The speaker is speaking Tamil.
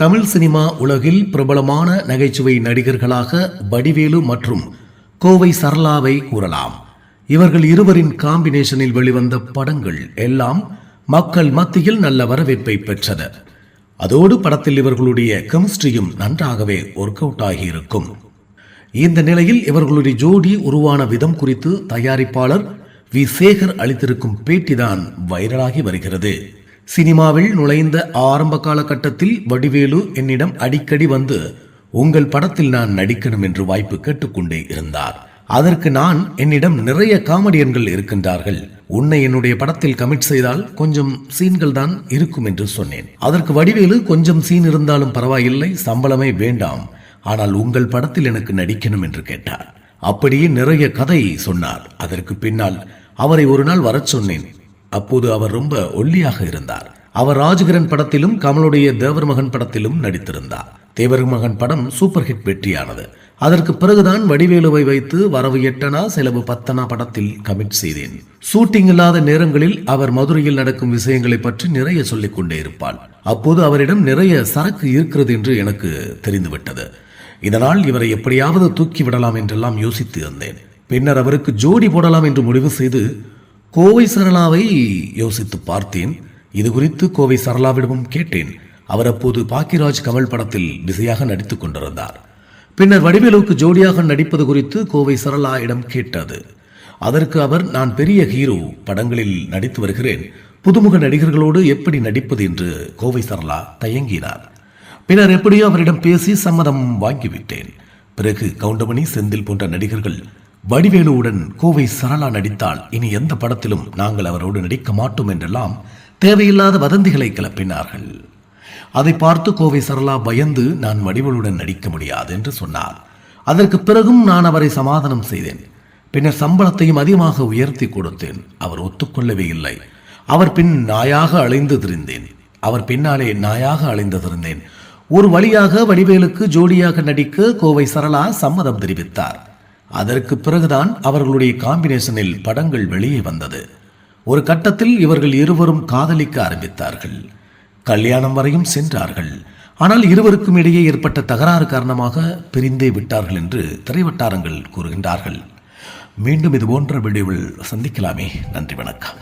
தமிழ் சினிமா உலகில் பிரபலமான நகைச்சுவை நடிகர்களாக வடிவேலு மற்றும் கோவை சரளாவை கூறலாம். இவர்கள் இருவரின் காம்பினேஷனில் வெளிவந்த படங்கள் எல்லாம் மக்கள் மத்தியில் நல்ல வரவேற்பை பெற்றது. அதோடு படத்தில் இவர்களுடைய கெமிஸ்ட்ரியும் நன்றாகவே ஒர்க் அவுட் ஆகியிருக்கும். இந்த நிலையில் இவர்களுடைய ஜோடி உருவான விதம் குறித்து தயாரிப்பாளர் வி. சேகர் அளித்திருக்கும் பேட்டிதான் வைரலாகி வருகிறது. சினிமாவில் நுழைந்த ஆரம்ப காலகட்டத்தில் வடிவேலு என்னிடம் அடிக்கடி வந்து உங்கள் படத்தில் நான் நடிக்கணும் என்று வாய்ப்பு கேட்டுக்கொண்டே இருந்தார். அதற்கு நான் என்னிடம் நிறைய காமெடியன்கள் இருக்கின்றார்கள். உன்னை என்னுடைய படத்தில் கமிட் செய்தால் கொஞ்சம் சீன்கள் தான் இருக்கும் என்று சொன்னேன். அதற்கு வடிவேலு கொஞ்சம் சீன் இருந்தாலும் பரவாயில்லை சம்பளமே வேண்டாம். ஆனால் உங்கள் படத்தில் எனக்கு நடிக்கணும் என்று கேட்டார். அப்படியே நிறைய கதை சொன்னார். அதற்கு பின்னால் அவரை ஒரு நாள் வரச் சொன்னேன். அப்போது அவர் ரொம்ப ஒல்லியாக இருந்தார். அவர் ராஜகிரண் படத்திலும் கமலுடைய தேவர் மகன் படத்திலும் நடித்திருந்தார். தேவர் மகன் படம் சூப்பர் ஹிட் வெற்றியானது. அதற்கு பிறகுதான் வடிவேலுவை வைத்து வரவு எட்டனா செலவு பத்தனா படத்தில் கமிட் செய்தேன். ஷூட்டிங் இல்லாத நேரங்களில் அவர் மதுரையில் நடக்கும் விஷயங்களை பற்றி நிறைய சொல்லிக் கொண்டே இருப்பாள். அப்போது அவரிடம் நிறைய சரக்கு இருக்கிறது என்று எனக்கு தெரிந்துவிட்டது. இதனால் இவரை எப்படியாவது தூக்கி விடலாம் என்றெல்லாம் யோசித்து இருந்தேன். பின்னர் அவருக்கு ஜோடி போடலாம் என்று முடிவு செய்து கோவை சரளாவை யோசித்து பார்த்தேன். இது குறித்து கோவை சரளாவிடமும் கேட்டேன். அவர் அப்போது பாக்கிராஜ் கமல் படத்தில் பிஸியாக நடித்துக் கொண்டிருந்தார். பின்னர் வடிவேலுவுக்கு ஜோடியாக நடிப்பது குறித்து கோவை சரளாயிடம் கேட்டது. அதற்கு அவர் நான் பெரிய ஹீரோ படங்களில் நடித்து வருகிறேன். புதுமுக நடிகர்களோடு எப்படி நடிப்பது? என்று கோவை சரளா தயங்கினார். பின்னர் எப்படியோ அவரிடம் பேசி சம்மதம் வாங்கிவிட்டேன். பிறகு கவுண்டமணி செந்தில் போன்ற நடிகர்கள் வடிவேலுவுடன் கோவை சரளா நடித்தால் இனி எந்த படத்திலும் நாங்கள் அவரோடு நடிக்க மாட்டோம் என்றெல்லாம் தேவையில்லாத வதந்திகளை கிளப்பினார்கள். அதை பார்த்து கோவை சரளா பயந்து நான் வடிவேலுடன் நடிக்க முடியாது என்று சொன்னார். அதற்கு பிறகும் நான் அவரை சமாதானம் செய்தேன். பின்னர் சம்பளத்தையும் அதிகமாக உயர்த்தி கொடுத்தேன். அவர் ஒத்துக்கொள்ளவே இல்லை. அவர் பின் நாயாக அலைந்து திரிந்தேன். அவர் பின்னாலே நாயாக அலைந்து திரிந்தேன். ஒரு வழியாக வடிவேலுக்கு ஜோடியாக நடிக்க கோவை சரளா சம்மதம் தெரிவித்தார். அதற்கு பிறகுதான் அவர்களுடைய காம்பினேஷனில் படங்கள் வெளியே வந்தது. ஒரு கட்டத்தில் இவர்கள் இருவரும் காதலிக்க ஆரம்பித்தார்கள். கல்யாணம் வரையும் சென்றார்கள். ஆனால் இருவருக்கும் இடையே ஏற்பட்ட தகராறு காரணமாக பிரிந்தே விட்டார்கள் என்று திரைவட்டாரங்கள் கூறுகின்றார்கள். மீண்டும் இது போன்ற வீடியோவில் சந்திக்கலாமே. நன்றி வணக்கம்.